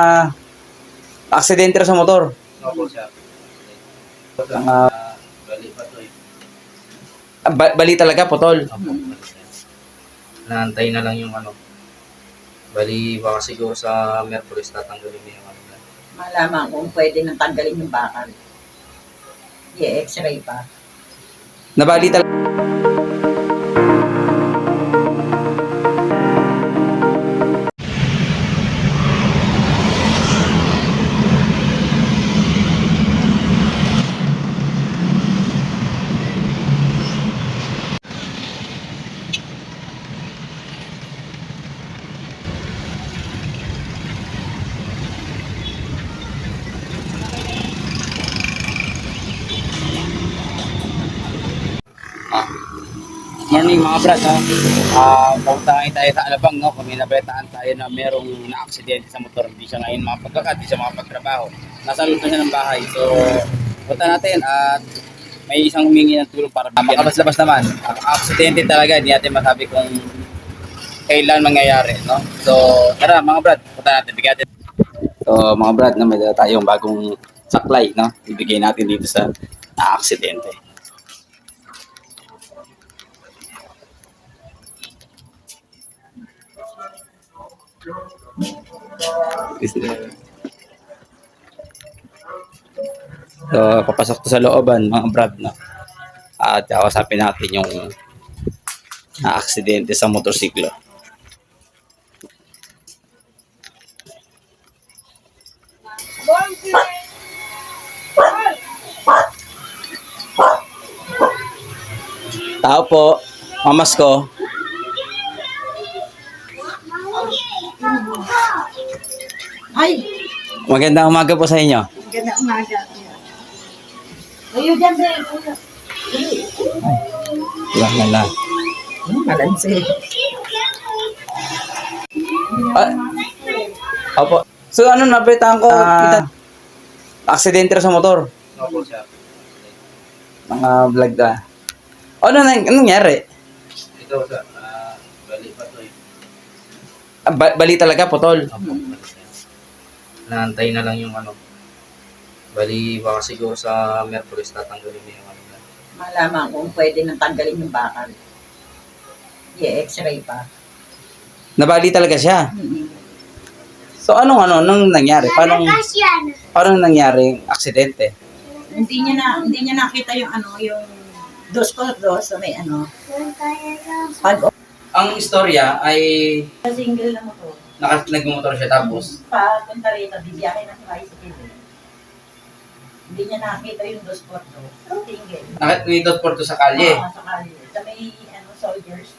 Ah, aksidente sa motor. Opo, sir. Ang, ah, bali pa to eh. ba- bali talaga, putol. Opo, bali. Naantay na lang yung ano. Bali, baka siguro sa Mercury's tatanggalin niya yung ano. Malaman kung pwede nang tanggalin yung bakal. I-x-ray pa. Nabali talaga. Morning mga brad, no? Ah, pumunta tayo sa Alabang, no? Kung may nabalitaan tayo na merong na-aksidente sa motor, hindi siya ngayon makapagkakat, hindi siya makapagtrabaho. Nasa loob na siya ng bahay. So, punta natin at may isang humingi ng tulong para bigyan. Makabas-labas naman. Aksidente talaga, hindi natin masabi kung kailan mangyayari, no? So, tara mga brad, punta natin, bigyan natin. So, mga brad, no, may tayong bagong saklay, no? Ibigay natin dito sa na-aksidente. So, papasok to sa looban, mga brad, no? At kausapin natin yung na-aksidente sa motorsiklo. Tao po, mamas ko. Magandang umaga po sa inyo. Ganda umaga. Ayaw dyan, Ben. Wala na lang. Malansi. Ah, opo. So ano napitan ko? kita, aksidente sa motor. Opo, sir. Mga vlog ka. Ano nang anong nangyari? Ito, sir. Ah, bali pa to eh. Ah, ba- bali talaga, putol. Opo. Naantay na lang yung ano. Bali, baka siguro sa Mercury's tatanggalin niya yung ano. na. Malaman kung pwede nang tanggalin yung bakal. I-x-ray pa. Nabali talaga siya. Mm-hmm. So anong ano nung nangyari? Paano paano nangyari yung aksidente? Hindi niya na hindi niya nakita yung ano yung dos ko dos so may ano pag Ang istorya ay single na motor nakas nagmumotor siya tapos pag punta rito bibiyahe ng tricycle eh. hindi niya nakita yung dos ko dos single nakatwitot por to sa kalye. Oo, sa kalye sa may ano soldiers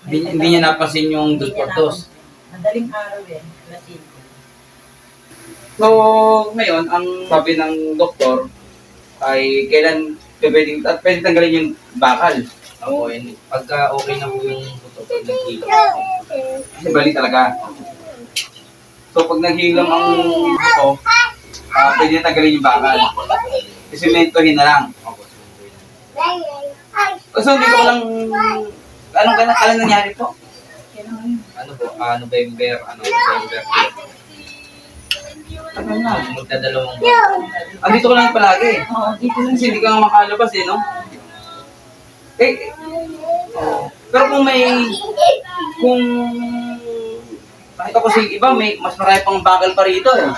Hindi, hindi niya napansin yung dos por dos. madaling araw eh alas 5 So, ngayon, ang sabi ng doktor ay kailan pwedeng, at pwedeng tanggalin yung bakal. Opo, yun. Pagka okay na po yung puto, pag nagkilo. Kasi bali talaga. So, pag naghilam ang ito, uh, pwede tanggalin yung bakal. Isimentohin na lang. So, hindi ko lang... Anong, anong, anong nangyari po? Ano po, ah, November, ano, November. Ano na? Magdadalawang buwan. Andito ko lang palagi. Oo, dito lang Kasi hindi ka makalabas eh, no? Eh, pero kung may... Kung... Nakita ko sa iba, may mas marami pang bakal pa rito eh.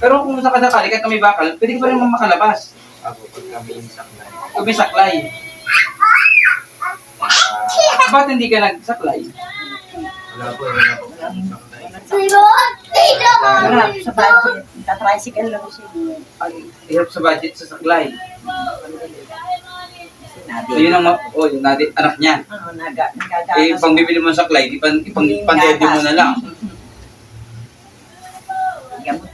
Pero kung sakasakali, kahit na may bakal, pwede ka pa rin makalabas. Ako, pag kami yung saklay. Kung may saklay. Ah, Ba't hindi ka nagsaklay? wala po, wala po. Saklay. Wala, sa budget. Nagka-tricycle lang siya. Ay, hirap sa budget sa saklay. So yun ang, oh, yun anak niya. Oo, naga, nagagatas. Eh, pang bibili mo ng saklay, di pan, ipang, pandede mo na lang.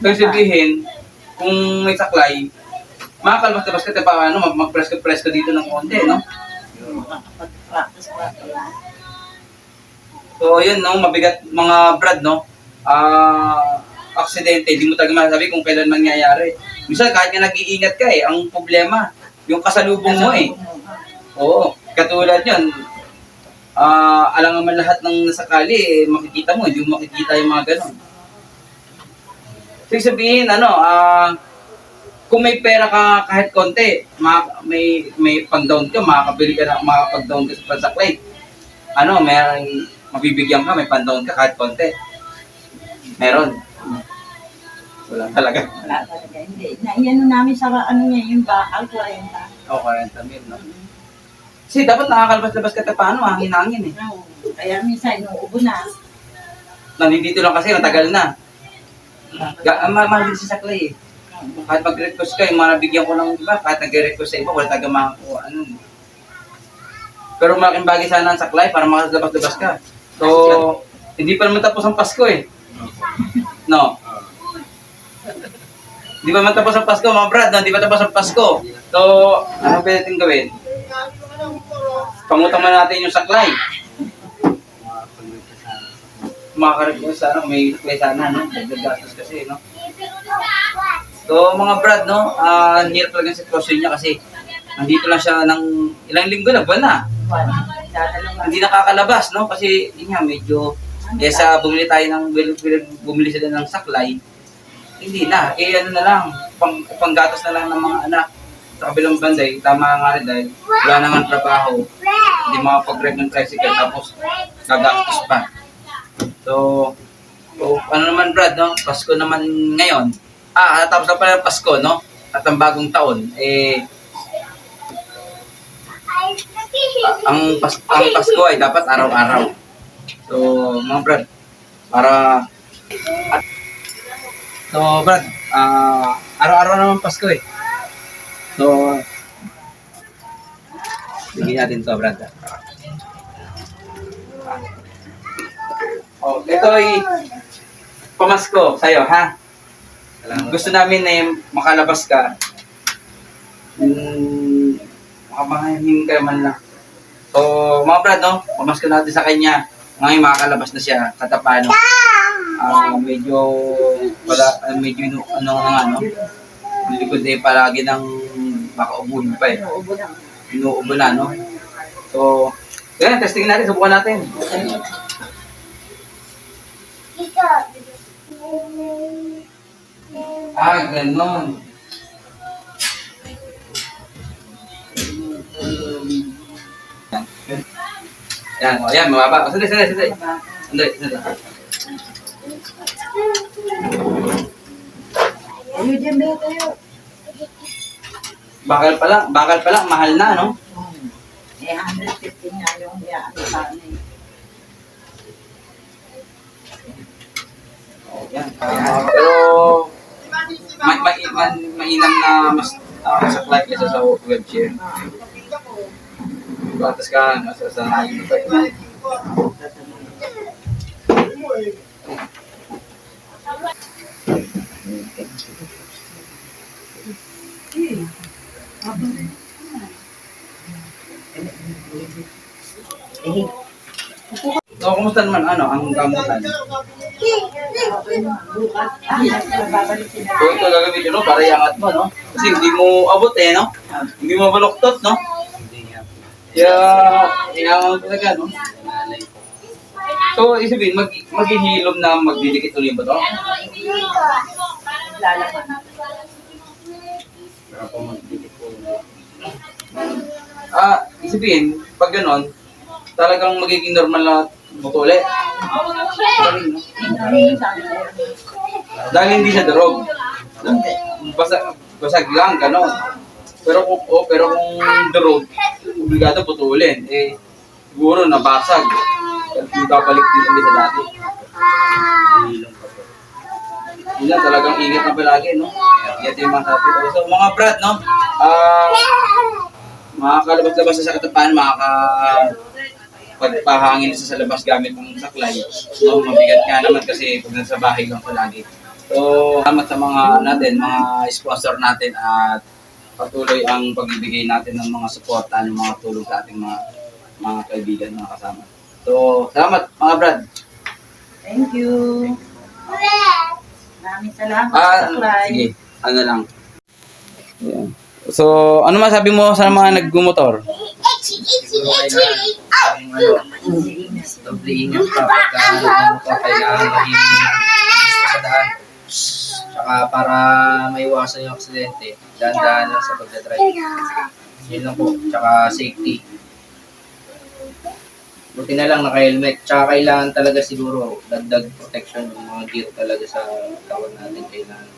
So, sabihin, kung may saklay, makakalmas-labas ka, paano, mag- mag-press ka, press ka dito ng konti, no? Pa. So, yun, no, mabigat mga brad, no? Ah, aksidente, hindi mo talaga masabi kung kailan mangyayari. Minsan, kahit nga nag-iingat ka eh, ang problema, yung kasalubong mo eh. Oo, katulad yun, ah, alam naman lahat ng nasakali, eh, makikita mo, hindi mo makikita yung mga ganon. Ibig sabihin, ano, ah, kung may pera ka kahit konti, ma- may may pang-down ka, makakabili ka na, makakapag-down ka sa pansaklay. Ano, may mabibigyan ka, may pang-down ka kahit konti. Meron. Wala talaga. Wala talaga, hindi. Naiyan namin sa ano niya, yung bakal, 40. O, 40 mil, no? Kasi dapat nakakalabas-labas ka ta paano, hangin-hangin eh. Oo. Kaya minsan, inuubo na. Nandito lang kasi, matagal na. Ah, ma- mahal din si Saklay eh. Kahit mag-request ka, yung mga nabigyan ko ng iba, kahit nag-request sa iba, wala taga makakuha. Ano. Pero malaking bagay sana ang saklay para makalabas-labas ka. So, hindi pa naman tapos ang Pasko eh. No. Hindi pa naman tapos ang Pasko, mga brad. No? Hindi pa tapos ang Pasko. So, ano pwede natin gawin? Pangutang mo natin yung saklay. Makakaragos sana, may request sana, no? Dagdag gastos kasi, no? So, mga brad, no? Uh, hirap talaga ang sitwasyon niya kasi nandito lang siya ng ilang linggo na, buwan na. Hindi nakakalabas, no? Kasi, yun nga, medyo, eh sa bumili tayo ng, bumili, sila ng saklay, hindi na. Eh, ano na lang, pang, panggatas na lang ng mga anak sa kabilang banday, tama nga rin dahil wala naman trabaho, hindi makapag-rep ng tricycle, tapos gagastos pa. So, so, ano naman Brad, no? Pasko naman ngayon. Ah, tapos na pala ang Pasko, no? At ang bagong taon, eh, ang, pas ang Pasko ay dapat araw-araw. So, mga Brad, para... So, Brad, ah, araw-araw naman Pasko eh. So, bigyan natin to, Brad. Oh, ito ay pamasko sa'yo, ha? Salamat. Gusto namin na eh, makalabas ka. Hmm, makamahahin ka man lang. So, mga brad, no? Pamasko natin sa kanya. Ngayon makakalabas na siya. Katapano. Ah, medyo wala, ah, medyo inu- ano nga, no? Likod eh palagi ng baka ubuhin pa eh. Inuubo na. No? So, yan, testing natin. Subukan natin. Ah, ganon. Yan. Yan, o yan, mababa. O, sandali, sandali, sandali. Sandali, sandali. Ayun, dyan ba tayo? Bakal pa lang, bakal pa lang, mahal na, no? Eh, 150 nga yung yan. Sana eh. O, yan. May, may, man, mainam na mas uh, sa flight kaysa sa wheelchair. Batas ka, nasa sa nahin pa. Eh, So, kumusta naman, ano, ang gamutan? Bukas. Ah, babalik sila. So, ito gagamitin mo para iangat mo, no? Kasi hindi mo abot eh, no? Hindi mo baluktot, no? Kaya, iangat talaga, no? So, isipin, mag maghihilom na magdidikit ulit ba to? Lalaman. Para po magdidikit. Ah, isipin, pag ganon, talagang magiging normal na buto ulit. Dahil hindi siya durog. Basa, basag lang, gano'n. Pero kung, oh, pero kung durog, obligado putulin. Eh, siguro nabasag. At babalik din ulit sa dati. Yun lang, talagang ingat na palagi, no? Ingat yung mga sabi. So, mga brad, no? Ah, makakalabas-labas sa katapan, makaka pagpahangin sa sa labas gamit ng saklay. No, mabigat nga naman kasi pag nasa bahay lang palagi. So, salamat sa mga natin, mga sponsor natin at patuloy ang pagbibigay natin ng mga suporta, ng mga tulong sa ating mga mga kaibigan, mga kasama. So, salamat mga brad. Thank you. Maraming salamat Ah, sa Clyde. sige. Ano lang. Ayan. So, ano masabi mo sa mga naggumotor? Siguro kailangan ang ano, doble ingat ka pagka. Tsaka para maiwasan yung aksidente, dahan-dahan lang sa pagdadrive. Yun lang po. Tsaka safety. Buti na lang naka-helmet. Tsaka kailangan talaga siguro dagdag protection yung mga gear talaga sa katawan natin. Kailangan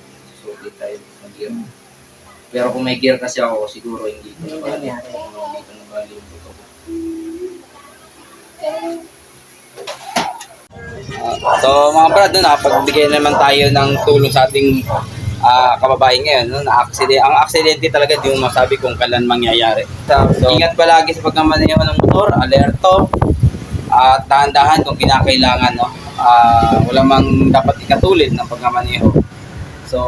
susulit tayo ng gear. Pero kung may gear kasi ako, siguro hindi ko nabali. Hindi ko nabali yung buto ko. So mga brad, no, nakapagbigay naman tayo ng tulong sa ating ah, kababayan ngayon. No, na accident, ang aksidente talaga di mo masabi kung kailan mangyayari. So, ingat palagi sa pagmamaneho ng motor, alerto, at dahan-dahan kung kinakailangan. No? Ah, wala mang dapat ikatulid ng pagmamaneho. So,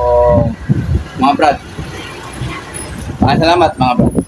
mga brad, maraming salamat mga brad.